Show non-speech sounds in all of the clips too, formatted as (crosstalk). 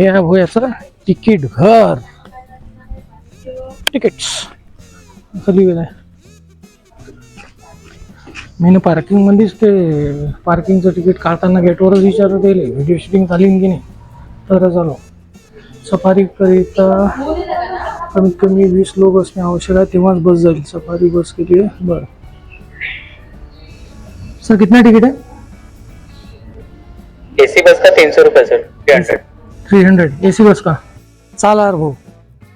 हे आहे याचं तिकीट घर. तिकीट्स असं लिहिलेलं आहे. मी पार्किंग मध्येच ते पार्किंगचं तिकीट काढताना गेटवरच विचारत येईल व्हिडिओ शूटिंग झाली की नाही? तर झालो. सफारी करिता कमीत कमी वीस लोक असणे आवश्यक आहे. तेव्हाच बस जाईल. सफारी बस किती आहे? बरं. सर कितना तिकीट आहे? एसी बस का तीन सौ रुपये sir three hundred three hundred A C bus का? चालार भाऊ.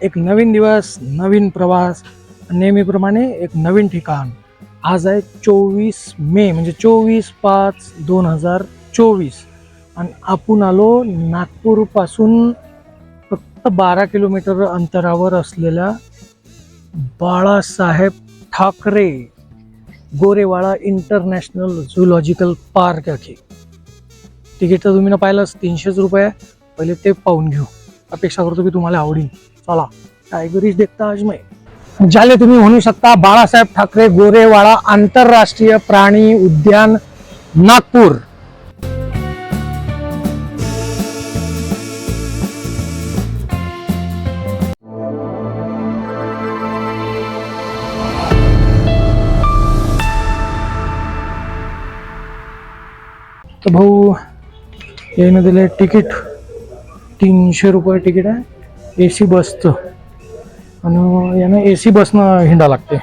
एक नवीन दिवस नवीन प्रवास नेहमीप्रमाणे एक नवीन ठिकाण. आज आहे चोवीस मे म्हणजे चोवीस पाच दोन हजार चोवीस. आणि आपण आलो नागपूरपासून फक्त बारा किलोमीटर अंतरावर असलेल्या Balasaheb Thackeray Gorewada international zoological park आहे तिकीट तर तुम्ही ना पाहिलंच तीनशेच रुपये. पहिले ते पाहून घेऊ. अपेक्षा करतो की तुम्हाला आवडील चला. टायगरीज देखता आज ज्याला ज्याले तुम्ही म्हणू शकता बाळासाहेब ठाकरे गोरेवाडा आंतरराष्ट्रीय प्राणी उद्यान नागपूर. तर भाऊ याने दिले तिकीट तीनशे रुपये तिकीट आहे. ए सी बसचं आणि यानं ए सी बसनं हिंडा लागते.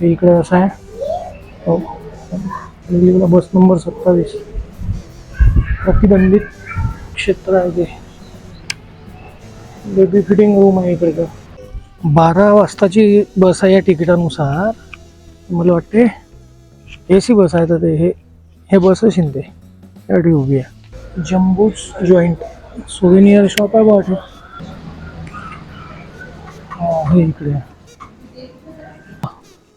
हे इकडे असं आहे. हो. दिल्लीला बस नंबर सत्तावीस. प्रतिबंधित क्षेत्र आहे ते. बेबी फिटिंग रूम आहे इकडे. बारा वाजताची बस आहे या तिकिटानुसार. मला वाटते? ए सी बस आहे तर ते हे हे बसच शिंदे एवढी उभी आहे. जम्बूज जॉईंट सुविनियर शॉप आहे बघा हे इकडे.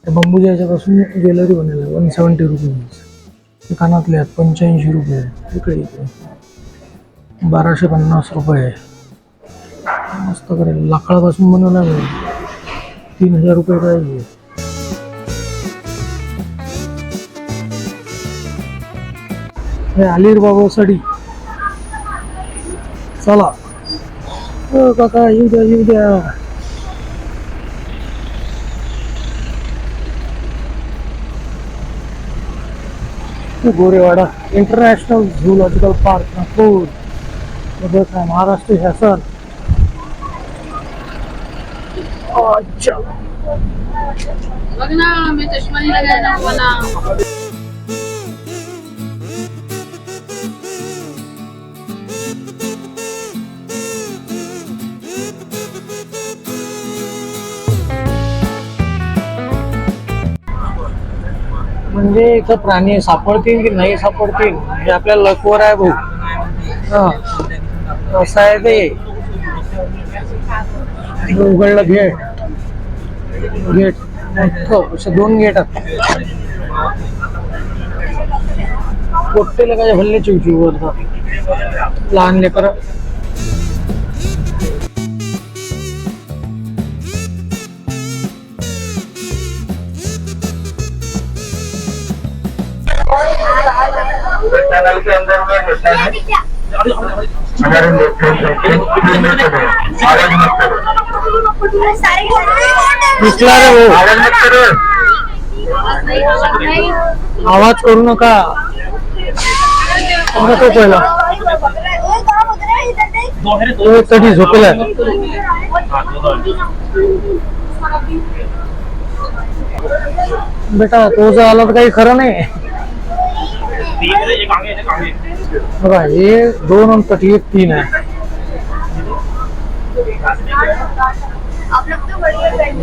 बंबूच्या त्या याच्यापासून ज्वेलरी बनेल आहे. वन सेवन्टी रुपीज कानातले आहेत पंच्याऐंशी रुपये. इकडे इकडे. बाराशे पन्नास रुपये. मस्त करेल. लाकडापासून बनवला तीन हजार रुपये पाहिजे हे आलीर बाबा चला. ओ काका येऊ द्या येऊ द्या. Gorewada international zoological park Nagpur. बस आहे महाराष्ट्र शासन अच्छा. म्हणजे इथं प्राणी सापडतील की नाही सापडतील हे आपल्या लकवर आहे भाऊ. हा. असं आहे ते. उघडलं गेट गेट मोठं असे दोन गेट आहेत. पोट्टेला काय हल्ले चिवचिव लहान लेकर. के अंदर में होता है आवाज मत करो दिसला रे आवाज मत करो आवाज करू नका नको पहिला हो, कधी झोपला बेटा तो जर आला तर काही खरं नाही. बघा हे दोन आणि तटी एक तीन आहे आप लोग तो बढ़िया बैठ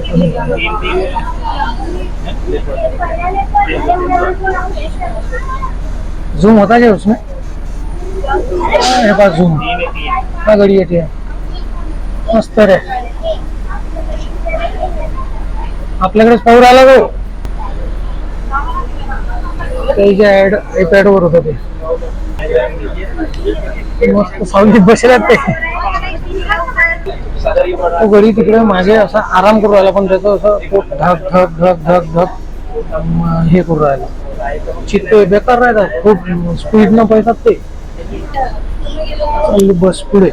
झूम होता क्या उसमें? मेरे पास झूम क्या गाड़ी है ये? मस्त रे आपल्याकडेच पाऊर आला गो त्याच्या ऍड आयपॅड वर होत ते. मस्त सावलीत बसल्यात ते. तो तिकडे मागे असा आराम करू राहिला पण त्याचं असं पोट धक धक धक धक धक हे करू राहिला. चित्त बेकार राहतात खूप स्पीड न ते. बस पुढे.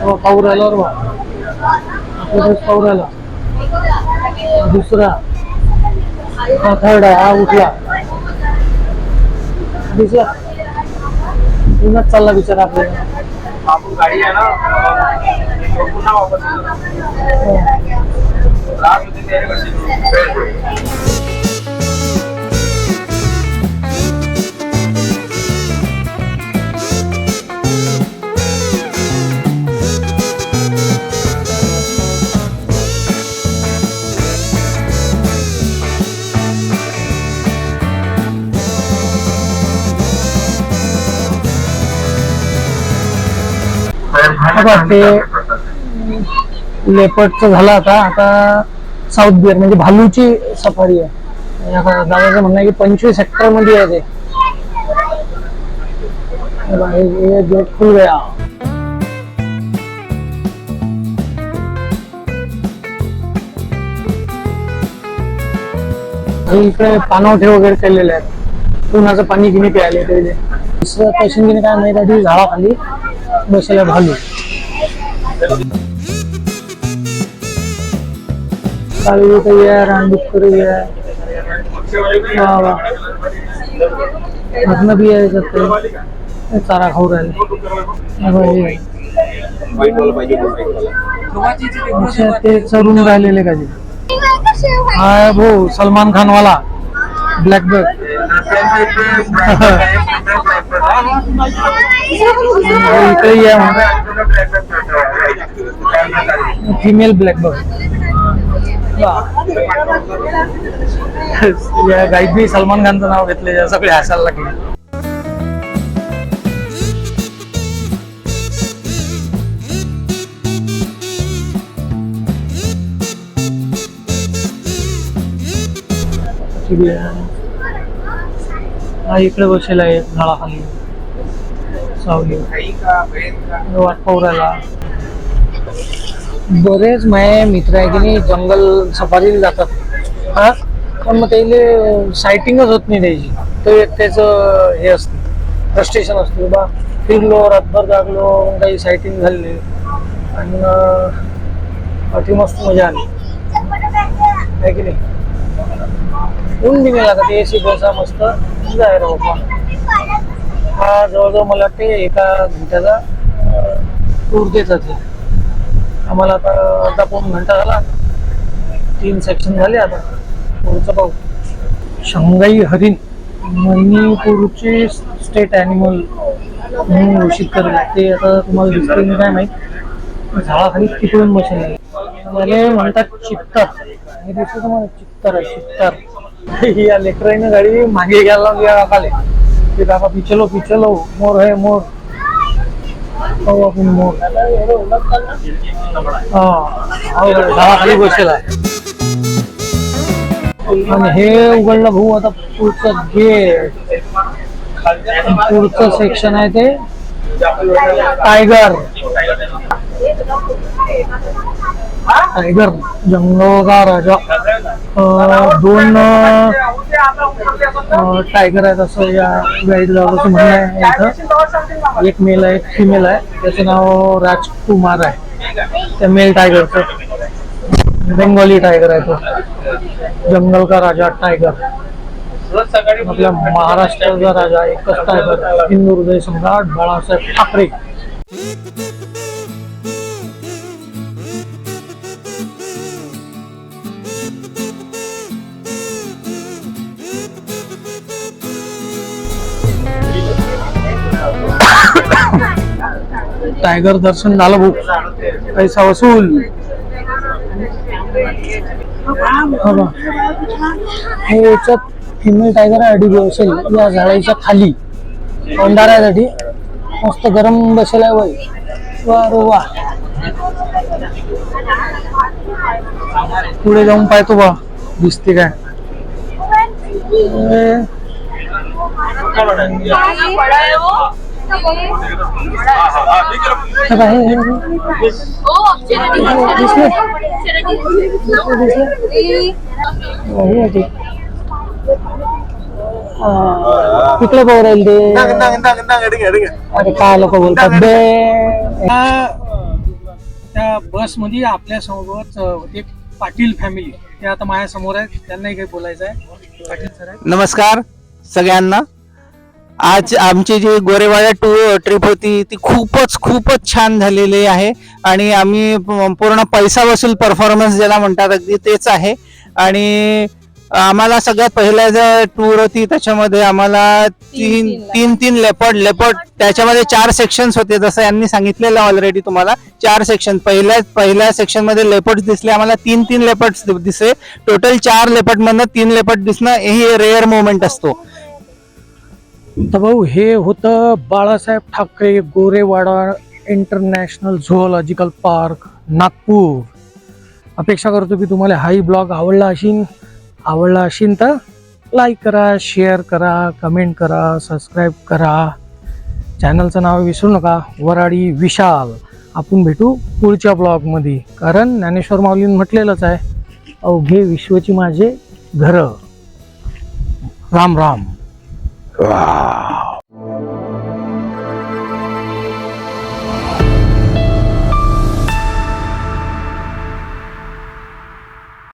पाहू राहिला बा पाहू राहिला दुसरा. हा थर्ड आहे हा उठला. दिसला. पुन्हाच चालला बिचारा आपल्याला आपण गाडी आहे ना पुन्हा वापस बघा, ते लेपर्डचं झालं आता आता साऊथ बिअर म्हणजे भालूची सफारी आहे. दादाचं म्हणणं आहे की पंचवीस हेक्टरमध्ये आहे ते. गेट खुल गया इकडे पानवठे वगैरे केलेले आहेत. उन्हाचं पाणी गिनी प्यायले ते. दुसरं पेशंट गिनी काय माहिती झाडाखाली बसले भालू. काळी काही आहे रानडुक्करी वा वा मधनं बी आहे याच्यात चारा खाऊ राहिले. हे हे. अच्छा, ते चरून राहिलेले का ते भाऊ सलमान खान वाला ब्लॅक बॅग इकडे आहे फिमेल ब्लॅक बॅग या गाईत सलमान खानचं नाव घेतले सगळे हसायला लागले. हा इकडे बसेल आहे झाडाखाली. सावली. वाट पवरायला बरेच माझे मित्र आहे की नाही जंगल सफारीला जातात. हा? पण मग त्याला सायटिंगच होत नाही त्याची. तो एक त्याचं हे असते फ्रस्ट्रेशन असते बा फिरलो रातभर जागलो काही सायटिंग झाली. आणि अति मस्त मजा आली. आहे की नाही? ऊन बी नाही लागत ए सी बसा मस्त. जाय रे बाबा. हा जवळजवळ मला वाटते एका घंट्याचा टूर देतात आम्हाला आता अर्धा पाऊन घंटा झाला. तीन सेक्शन झाले आता. पुढचं पाहू. शंघाई हरिण मणिपूरचे स्टेट ॲनिमल म्हणून घोषित करले. ते आता तुम्हाला दिसते की काय माहीत? झाडाखाली तिकडून मशीन आहे मला म्हणतात चित्तर. हे दिसतं तुम्हाला चित्तर आहे चित्तर. (laughs) या लेकराईनं गाडी मागे घ्यायला लागली खाली ते काका पिचलो पिचलो. मोर हे मोर. पाहू आपण मोर हा हो, बसेल आहे आणि हे उघडलं भाऊ आता पुढचं गेट पुढचं सेक्शन आहे ते टायगर टायगर जंगलों का राजा दोन टायगर आहेत असं या गाईड दादाचं म्हणणं आहे इथं. एक मेल आहे एक फिमेल आहे. त्याचं नाव राजकुमार आहे. त्या मेल टायगरचं बंगाली टायगर आहे तो. जंगल का राजा टायगर आपल्या महाराष्ट्राचा राजा एकच टायगर हिंदू हृदय सम्राट बाळासाहेब ठाकरे. टायगर दर्शन झालं भाऊ पैसा वसूल. हा याच्यात फिमेल टायगर अडी असेल या झाडाच्या खाली. अंधारासाठी मस्त गरम बसेल आहे वय वा रो वा. पुढे जाऊन पाहतो बा. दिसते काय? ए, हे बा, हे, हे, हे. दिसले? हो, हे कुठलं पाहू राहील ते अरे काय लोक बोलतात बे त्या बसमध्ये आपल्यासोबत अं, होते पाटील फॅमिली ते आता माझ्यासमोर आहेत त्यांनाही काही बोलायचं आहे पाटील सर नमस्कार सगळ्यांना आज आमची जी गोरेवाडा टू ट्रिप होती ती खूपच खूपच छान झालेली आहे. आणि आम्ही पूर्ण पैसा वसूल परफॉर्मन्स ज्याला म्हणतात अगदी तेच आहे. आणि आम्हाला सगळ्यात पहिल्या जर टूर होती त्याच्यामध्ये आम्हाला तीन तीन तीन लेपर्ड लेपर्ड त्याच्यामध्ये चार सेक्शन्स होते जसं यांनी सांगितलेलं ऑलरेडी तुम्हाला. चार सेक्शन पहिल्या पहिल्या सेक्शनमध्ये लेपर्ड दिसले आम्हाला तीन तीन लेपर्ड दिसले. टोटल चार लेपर्ड मधनं तीन लेपर्ड दिसणं हे रेअर मोमेंट असतो. तर भाऊ हे होतं Balasaheb Thackeray Gorewada international zoological park Nagpur. अपेक्षा करतो की तुम्हाला हाही ब्लॉग आवडला असेल आवडला असेल तर लाईक करा शेअर करा कमेंट करा सबस्क्राईब करा. चॅनलचं नाव विसरू नका वराडी विशाल. आपण भेटू पुढच्या ब्लॉगमध्ये कारण ज्ञानेश्वर माऊलीन म्हटलेलंच आहे अवघे विश्वची माझे घरं. राम राम. 啊。